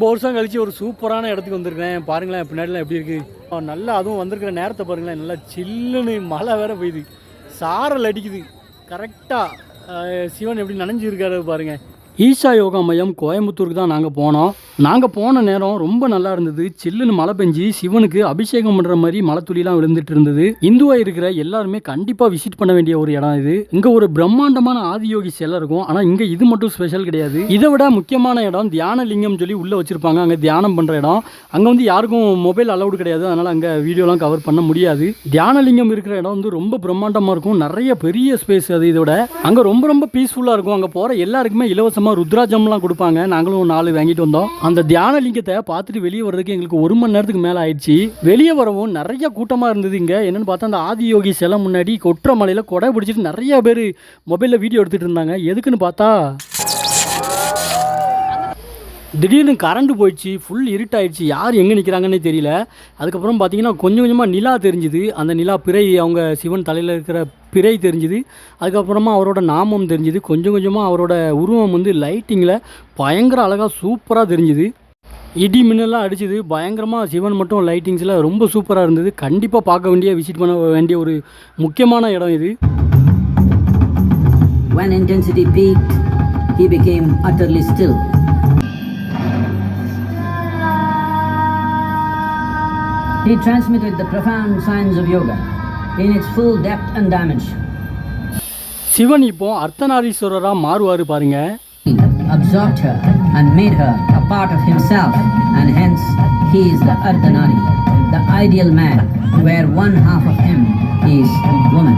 ரொம்ப வருஷம் கழிச்சு ஒரு சூப்பரான இடத்துக்கு வந்திருக்கேன் பாருங்களேன் பின்னாடிலாம் எப்படி இருக்குது நல்லா அதுவும் வந்திருக்கிற நேரத்தை பாருங்களேன். நல்லா சில்லுன்னு மழை வேற பெய்யுது. சாரல் அடிக்குது. கரெக்டாக சிவன் எப்படி நனைஞ்சு பாருங்கள் ஈஷா யோகா மையம் கோயம்புத்தூருக்கு தான் நாங்கள் போனோம். நாங்கள் போன நேரம் ரொம்ப நல்லா இருந்தது. சில்லுன்னு மழை பெஞ்சு சிவனுக்கு அபிஷேகம் பண்ணுற மாதிரி மலை துளிலாம் விழுந்துட்டு இருந்தது. இந்துவாக இருக்கிற எல்லாருமே கண்டிப்பாக விசிட் பண்ண வேண்டிய ஒரு இடம் இது. இங்கே ஒரு பிரம்மாண்டமான ஆதியோகி சிலை இருக்கும். ஆனால் இங்கே இது மட்டும் ஸ்பெஷல் கிடையாது. இதை விட முக்கியமான இடம் தியான லிங்கம் சொல்லி உள்ளே வச்சுருப்பாங்க. அங்கே தியானம் பண்ணுற இடம். அங்கே வந்து யாருக்கும் மொபைல் அலௌடு கிடையாது. அதனால் அங்கே வீடியோலாம் கவர் பண்ண முடியாது. தியான லிங்கம் இருக்கிற இடம் வந்து ரொம்ப பிரம்மாண்டமாக இருக்கும். நிறைய பெரிய ஸ்பேஸ் அது இதோட அங்கே ரொம்ப ரொம்ப பீஸ்ஃபுல்லாக இருக்கும். அங்கே போகிற எல்லாருக்குமே இலவசமாக ருத்ராஜம்லாம் கொடுப்பாங்க. நாங்களும் நாலு வாங்கிட்டு வந்தோம். அந்த தியான லிங்கத்தை பார்த்துட்டு வெளியே வர்றதுக்கு எங்களுக்கு ஒரு மணி நேரத்துக்கு மேலே ஆயிடுச்சு. வெளியே வரவும் நிறைய கூட்டமாக இருந்தது இங்கே. என்னென்னு பார்த்தா அந்த ஆதியோகி சிலை முன்னாடி கொற்ற மலையில் கொடை பிடிச்சிட்டு நிறைய பேர் மொபைலில் வீடியோ எடுத்துகிட்டு இருந்தாங்க. எதுக்குன்னு பார்த்தா திடீர்னு கரண்ட் போயிடுச்சு ஃபுல் இருட்டாயிடுச்சு யார் எங்கே நிற்கிறாங்கன்னே தெரியல. அதுக்கப்புறம் பார்த்தீங்கன்னா கொஞ்சம் கொஞ்சமாக நிலா தெரிஞ்சுது. அந்த நிலா பிறை அவங்க சிவன் தலையில் இருக்கிற பிறை தெரிஞ்சுது. அதுக்கப்புறமா அவரோட நாமம் தெரிஞ்சுது. கொஞ்சம் கொஞ்சமாக அவரோட உருவம் வந்து லைட்டிங்கில் பயங்கர அழகாக சூப்பராக தெரிஞ்சுது. இடி மின்னலாம் அடிச்சுது. பயங்கரமாக சிவன் மட்டும் லைட்டிங்ஸில் ரொம்ப சூப்பராக இருந்தது. கண்டிப்பாக பார்க்க வேண்டிய விசிட் பண்ண வேண்டிய ஒரு முக்கியமான இடம் இது. When intensity peaked, he became utterly still. He transmitted the profound signs of yoga. in its full depth and dimension. Sivan இப்போ அர்த்தநாரீஸ்வரராக மாறுவார் பாருங்க He absorbed her and made her a part of himself, and hence he is the Ardhanari, the ideal man, where one half of him is woman.